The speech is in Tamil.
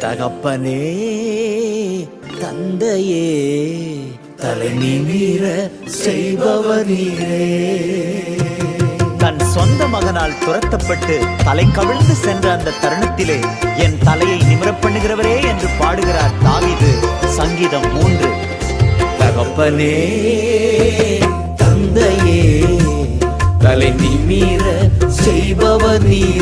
தகப்பனே தந்தையே தலை நீர செய்பவர் தன் சொந்த மகனால் துரத்தப்பட்டு தலை கவிழ்ந்து சென்ற அந்த தருணத்திலே என் தலையை நிமிரப் பண்ணுகிறவரே என்று பாடுகிறார் தாவிது சங்கீதம் மூன்று. தகப்பனே தந்தையே தலை நிமிர செய்பவர் நீர்